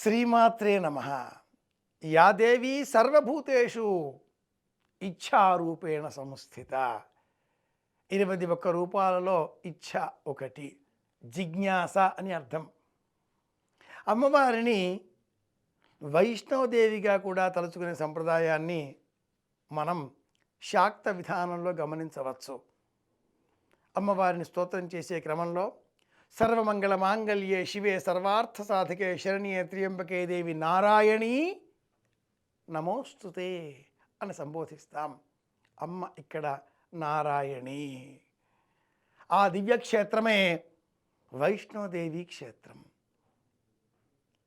శ్రీమాత్రే నమ. యాదేవి సర్వభూతేషు ఇచ్ఛారూపేణ సంస్థిత. ఇరవై ఒక్క రూపాలలో ఇచ్ఛ ఒకటి జిజ్ఞాస అని అర్థం. అమ్మవారిని వైష్ణవదేవిగా కూడా తలుచుకునే సంప్రదాయాన్ని మనం శాక్త విధానంలో గమనించవచ్చు. అమ్మవారిని స్తోత్రం చేసే క్రమంలో సర్వమంగళ మాంగళ్యే శివే సర్వార్థ సాధకే శరణ్యే త్రియంబకే దేవి నారాయణీ. నమోస్తుతే అని సంబోధిస్తాం. అమ్మ ఇక్కడ నారాయణి. ఆ దివ్యక్షేత్రమే వైష్ణోదేవి క్షేత్రం.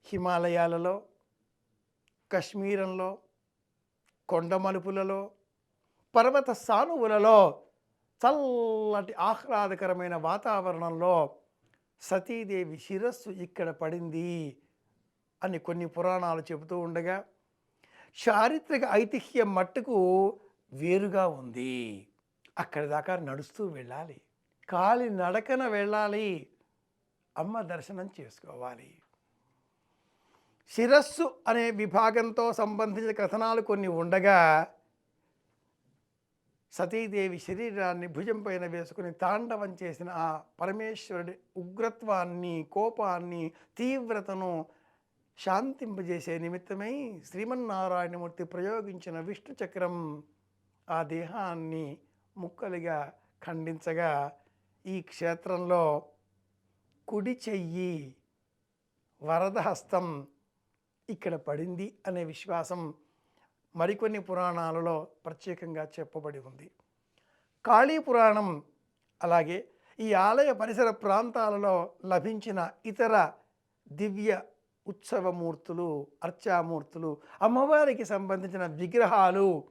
హిమాలయాలలో కశ్మీరంలో కొండమలుపులలో పర్వత సానువులలో చల్లటి ఆహ్లాదకరమైన వాతావరణంలో సతీదేవి శిరస్సు ఇక్కడ పడింది అని కొన్ని పురాణాలు చెబుతూ ఉండగా చారిత్రక ఐతిహ్యం మట్టుకు వేరుగా ఉంది. అక్కడి దాకా నడుస్తూ వెళ్ళాలి. కాలి నడకన వెళ్ళాలి. అమ్మ దర్శనం చేసుకోవాలి. శిరస్సు అనే విభాగంతో సంబంధించిన కథనాలు కొన్ని ఉండగా సతీదేవి శరీరాన్ని భుజం పైన వేసుకుని తాండవం చేసిన ఆ పరమేశ్వరుడి ఉగ్రత్వాన్ని కోపాన్ని తీవ్రతను శాంతింపజేసే నిమిత్తమై శ్రీమన్నారాయణమూర్తి ప్రయోగించిన విష్ణు చక్రం ఆ దేహాన్ని ముక్కలుగా ఖండించగా ఈ క్షేత్రంలో కుడి చెయ్యి వరదహస్తం ఇక్కడ పడింది అనే విశ్వాసం మరికొన్ని పురాణాలలో ప్రత్యేకంగా చెప్పబడి ఉంది. కాళీ పురాణం అలాగే ఈ ఆలయ పరిసర ప్రాంతాలలో లభించిన ఇతర దివ్య ఉత్సవమూర్తులు అర్చామూర్తులు అమ్మవారికి సంబంధించిన విగ్రహాలు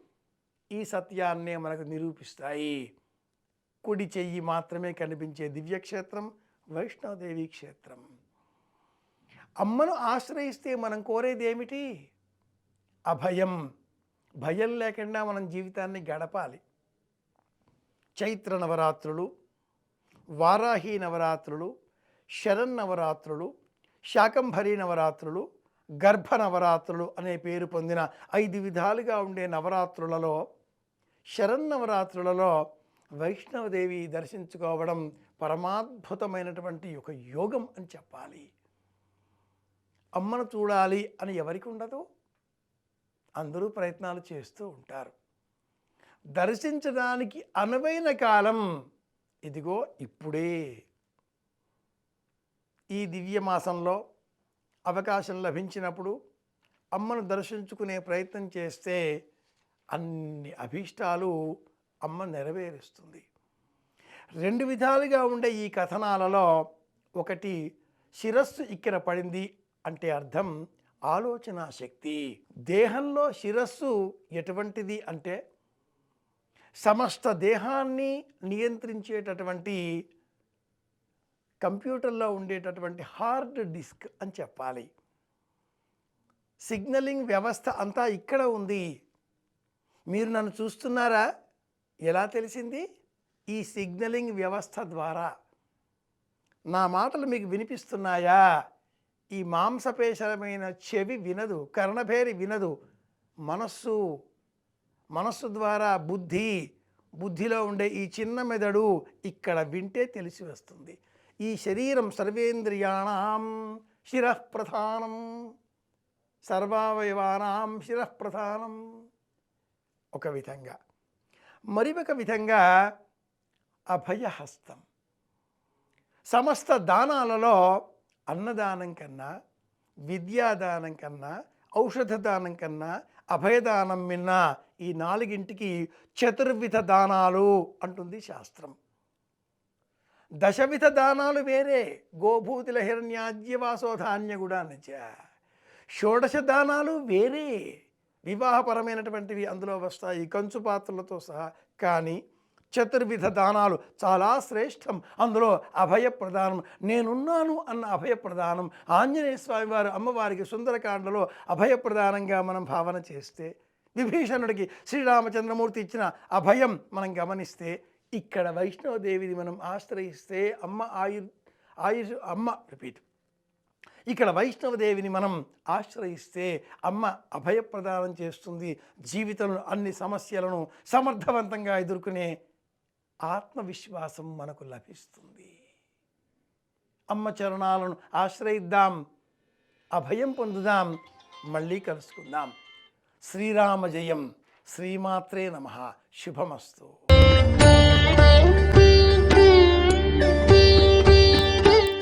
ఈ సత్యాన్నే మనకు నిరూపిస్తాయి. కుడి చెయ్యి మాత్రమే కనిపించే దివ్యక్షేత్రం వైష్ణవదేవి క్షేత్రం. అమ్మను ఆశ్రయిస్తే మనం కోరేది ఏమిటి అభయం. భయం లేకుండా మనం జీవితాన్ని గడపాలి. చైత్ర నవరాత్రులు వారాహి నవరాత్రులు శరన్నవరాత్రులు శాకంభరి నవరాత్రులు గర్భ నవరాత్రులు అనే పేరు పొందిన ఐదు విధాలుగా ఉండే నవరాత్రులలో శరన్నవరాత్రులలో వైష్ణవదేవి దర్శించుకోవడం పరమాద్భుతమైనటువంటి ఒక యోగం అని చెప్పాలి. అమ్మను చూడాలి అని ఎవరికి ఉండదు? అందరూ ప్రయత్నాలు చేస్తూ ఉంటారు. దర్శించడానికి అనువైన కాలం ఇదిగో ఇప్పుడే. ఈ దివ్య మాసంలో అవకాశం లభించినప్పుడు అమ్మను దర్శించుకునే ప్రయత్నం చేస్తే అన్ని అభీష్టాలు అమ్మ నెరవేరుస్తుంది. రెండు విధాలుగా ఉండే ఈ కథనాలలో ఒకటి శిరస్సు ఇక్కడ పడింది అంటే అర్థం ఆలోచన శక్తి దేహంలో శిరస్సు ఎటువంటిది అంటే సమస్త దేహాన్ని నియంత్రించేటటువంటి కంప్యూటర్లో ఉండేటటువంటి హార్డ్ డిస్క్ అని చెప్పాలి. సిగ్నలింగ్ వ్యవస్థ అంతా ఇక్కడ ఉంది. మీరు నన్ను చూస్తున్నారా? ఎలా తెలిసింది? ఈ సిగ్నలింగ్ వ్యవస్థ ద్వారా. నా మాటలు మీకు వినిపిస్తున్నాయా? ఈ మాంసపేశరమైన చెవి వినదు కర్ణభేరి వినదు. మనస్సు మనస్సు ద్వారా బుద్ధి బుద్ధిలో ఉండే ఈ చిన్న మెదడు ఇక్కడ వింటే తెలిసి వస్తుంది. ఈ శరీరం సర్వేంద్రియాణం శిరఃప్రధానం సర్వావయవానాం శిరఃప్రధానం. ఒక విధంగా. మరి ఒక విధంగా అభయహస్తం. సమస్త దానాలలో అన్నదానం కన్నా విద్యాదానం కన్నా ఔషధ దానం కన్నా అభయదానం మిన్న ఈ నాలుగింటికి చతుర్విధ దానాలు అంటుంది శాస్త్రం. దశవిధ దానాలు వేరే గోభూతిల హిరణ్యాజ్యవాసోధాన్య కూడా నచ షోడశ దానాలు వేరే వివాహపరమైనటువంటివి అందులో వస్తాయి కంచు పాత్రలతో సహా. కానీ చతుర్విధ దానాలు చాలా శ్రేష్టం. అందులో అభయప్రదానం నేనున్నాను అన్న అభయ ప్రదానం ఆంజనేయ స్వామివారు అమ్మవారికి సుందరకాండలో అభయప్రదానంగా మనం భావన చేస్తే విభీషణుడికి శ్రీరామచంద్రమూర్తి ఇచ్చిన అభయం మనం గమనిస్తే ఇక్కడ వైష్ణవదేవిని మనం ఆశ్రయిస్తే అమ్మ ఆయు ఆయుష్ అమ్మ రిపీట్. ఇక్కడ వైష్ణవదేవిని మనం ఆశ్రయిస్తే అమ్మ అభయప్రదానం చేస్తుంది జీవితంలో అన్ని సమస్యలను సమర్థవంతంగా ఎదుర్కొనే ఆత్మవిశ్వాసం మనకు లభిస్తుంది. అమ్మ చరణాలను ఆశ్రయిద్దాం అభయం పొందుదాం మళ్ళీ కలుసుకుందాం. శ్రీరామ జయం. శ్రీమాత్రే నమ. శుభమస్తు.